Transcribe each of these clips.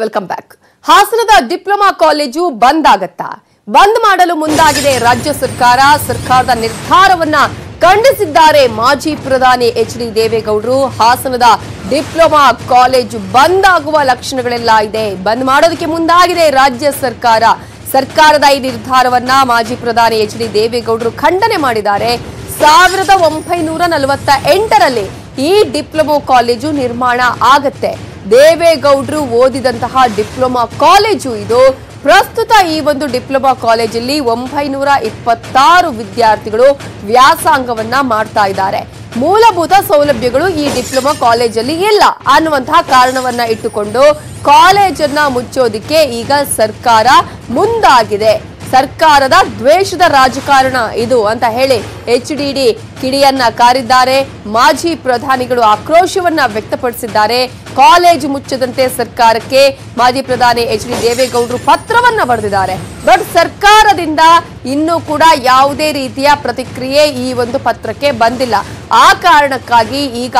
Welcome back ಹಾಸನದ diploma college bandh ಆಗತ್ತಾ? ಬಂದ್ ಮಾಡಲು ಮುಂದಾಗಿದೆ ರಾಜ್ಯ ಸರ್ಕಾರ. ಸರ್ಕಾರದ ನಿರ್ಧಾರವನ್ನ ಖಂಡಿಸಿದ್ದಾರೆ ಮಾಜಿ ಪ್ರಧಾನಿ ಎಚ್ ಡಿ ದೇವೇಗೌಡರು. ಹಾಸನದ ಡಿಪ್ಲೊಮಾ ಕಾಲೇಜು ಬಂದ್ ಆಗುವ ಲಕ್ಷಣಗಳೆಲ್ಲ ಇದೆ. ಬಂದ್ ಮಾಡೋದಕ್ಕೆ ಮುಂದಾಗಿದೆ ರಾಜ್ಯ ಸರ್ಕಾರ. ಸರ್ಕಾರದ ಈ ನಿರ್ಧಾರವನ್ನ ಮಾಜಿ ಪ್ರಧಾನಿ ಎಚ್ ಡಿ ದೇವೇಗೌಡರು ಖಂಡನೆ ಮಾಡಿದ್ದಾರೆ. ಸಾವಿರದ ಒಂಬೈನೂರ ನಲವತ್ತ ಎಂಟರಲ್ಲಿ ಈ ಡಿಪ್ಲೊಮೊ ಕಾಲೇಜು ನಿರ್ಮಾಣ ಆಗತ್ತೆ. ದೇವೇಗೌಡರು ಓದಿದಂತಹ ಡಿಪ್ಲೊಮಾ ಕಾಲೇಜು ಇದು. ಪ್ರಸ್ತುತ ಈ ಒಂದು ಡಿಪ್ಲೊಮಾ ಕಾಲೇಜಲ್ಲಿ ಒಂಬೈನೂರ ಇಪ್ಪತ್ತಾರು ವಿದ್ಯಾರ್ಥಿಗಳು ವ್ಯಾಸಂಗವನ್ನ ಮಾಡ್ತಾ ಇದ್ದಾರೆ. ಮೂಲಭೂತ ಸೌಲಭ್ಯಗಳು ಈ ಡಿಪ್ಲೊಮಾ ಕಾಲೇಜಲ್ಲಿ ಇಲ್ಲ ಅನ್ನುವಂತಹ ಕಾರಣವನ್ನ ಇಟ್ಟುಕೊಂಡು ಕಾಲೇಜನ್ನ ಮುಚ್ಚೋದಿಕ್ಕೆ ಈಗ ಸರ್ಕಾರ ಮುಂದಾಗಿದೆ. ಸರ್ಕಾರದ ದ್ವೇಷದ ರಾಜಕಾರಣ ಇದು ಅಂತ ಹೇಳಿ ಎಚ್ ಡಿ ಕಿಡಿಯನ್ನ ಕಾರಿದ್ದಾರೆ. ಮಾಜಿ ಪ್ರಧಾನಿಗಳು ಆಕ್ರೋಶವನ್ನ ವ್ಯಕ್ತಪಡಿಸಿದ್ದಾರೆ. ಕಾಲೇಜು ಮುಚ್ಚದಂತೆ ಸರ್ಕಾರಕ್ಕೆ ಮಾಜಿ ಪ್ರಧಾನಿ ಎಚ್ ಡಿ ದೇವೇಗೌಡರು ಪತ್ರವನ್ನ ಬರೆದಿದ್ದಾರೆ. ಬಟ್ ಸರ್ಕಾರದಿಂದ ಇನ್ನೂ ಕೂಡ ಯಾವುದೇ ರೀತಿಯ ಪ್ರತಿಕ್ರಿಯೆ ಈ ಒಂದು ಪತ್ರಕ್ಕೆ ಬಂದಿಲ್ಲ. ಆ ಕಾರಣಕ್ಕಾಗಿ ಈಗ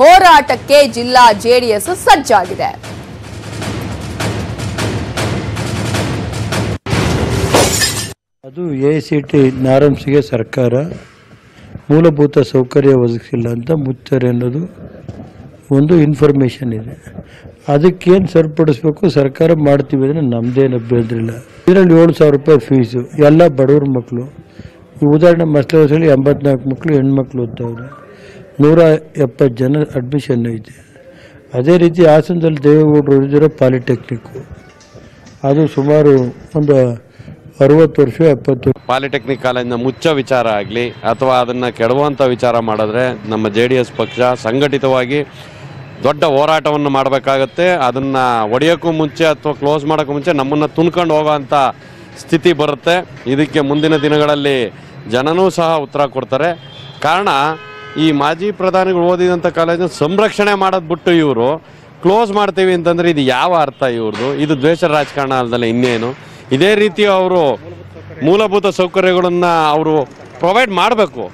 ಹೋರಾಟಕ್ಕೆ ಜಿಲ್ಲಾ ಜೆಡಿಎಸ್ ಸಜ್ಜಾಗಿದೆ. ಅದು ಎ ಸಿ ಟಿ ನಾರಂಸಿಗೆ ಸರ್ಕಾರ ಮೂಲಭೂತ ಸೌಕರ್ಯ ಒದಗಿಸಿಲ್ಲ ಅಂತ ಮುಚ್ಚರೆ ಅನ್ನೋದು ಒಂದು ಇನ್ಫಾರ್ಮೇಷನ್ ಇದೆ. ಅದಕ್ಕೇನು ಸರಿಪಡಿಸ್ಬೇಕು ಸರ್ಕಾರ ಮಾಡ್ತೀವಿ ಅಂದರೆ ನಮ್ಮದೇನು ಅಭ್ಯಂತರ ಇದರಲ್ಲಿ ಏಳು ಸಾವಿರ ರೂಪಾಯಿ ಫೀಸು ಎಲ್ಲ ಬಡವ್ರ ಮಕ್ಕಳು ಉದಾಹರಣೆ ಮಸ್ಲೆ ಹೊಸಲಿ ಎಂಬತ್ನಾಲ್ಕು ಮಕ್ಕಳು ಹೆಣ್ಮಕ್ಳು ಓದ್ತಾವ್ರೆ. ನೂರ ಎಪ್ಪತ್ತು ಜನ ಅಡ್ಮಿಷನ್ ಐತೆ. ಅದೇ ರೀತಿ ಹಾಸನದಲ್ಲಿ ದೇವೇಗೌಡರು ಇದ್ದಿರೋ ಪಾಲಿಟೆಕ್ನಿಕ್ಕು ಅದು ಸುಮಾರು ಒಂದು ಅರುವತ್ತು ವರ್ಷ, ಎಪ್ಪತ್ತು ಪಾಲಿಟೆಕ್ನಿಕ್ ಕಾಲೇಜ್ನ ಮುಚ್ಚ ವಿಚಾರ ಆಗಲಿ, ಅಥವಾ ಅದನ್ನು ಕೆಡುವಂಥ ವಿಚಾರ ಮಾಡಿದ್ರೆ ನಮ್ಮ ಜೆ ಪಕ್ಷ ಸಂಘಟಿತವಾಗಿ ದೊಡ್ಡ ಹೋರಾಟವನ್ನು ಮಾಡಬೇಕಾಗತ್ತೆ. ಅದನ್ನು ಒಡೆಯೋಕ್ಕೂ ಮುಂಚೆ ಅಥವಾ ಕ್ಲೋಸ್ ಮಾಡೋಕ್ಕೂ ಮುಂಚೆ ನಮ್ಮನ್ನು ತುಂಬ್ಕೊಂಡು ಹೋಗೋವಂಥ ಸ್ಥಿತಿ ಬರುತ್ತೆ. ಇದಕ್ಕೆ ಮುಂದಿನ ದಿನಗಳಲ್ಲಿ ಜನನೂ ಸಹ ಉತ್ತರ ಕೊಡ್ತಾರೆ. ಕಾರಣ, ಈ ಮಾಜಿ ಪ್ರಧಾನಿಗಳು ಓದಿದಂಥ ಕಾಲೇಜನ್ನು ಸಂರಕ್ಷಣೆ ಮಾಡೋದು ಬಿಟ್ಟು ಇವರು ಕ್ಲೋಸ್ ಮಾಡ್ತೀವಿ ಅಂತಂದರೆ ಇದು ಯಾವ ಅರ್ಥ ಇವ್ರದ್ದು ಇದು ದ್ವೇಷ ರಾಜಕಾರಣ ಅಲ್ದಲ್ಲ, ಇನ್ನೇನು? ಇದೇ ರೀತಿ ಅವರು ಮೂಲಭೂತ ಸೌಕರ್ಯಗಳನ್ನು ಅವರು ಪ್ರೊವೈಡ್ ಮಾಡಬೇಕು.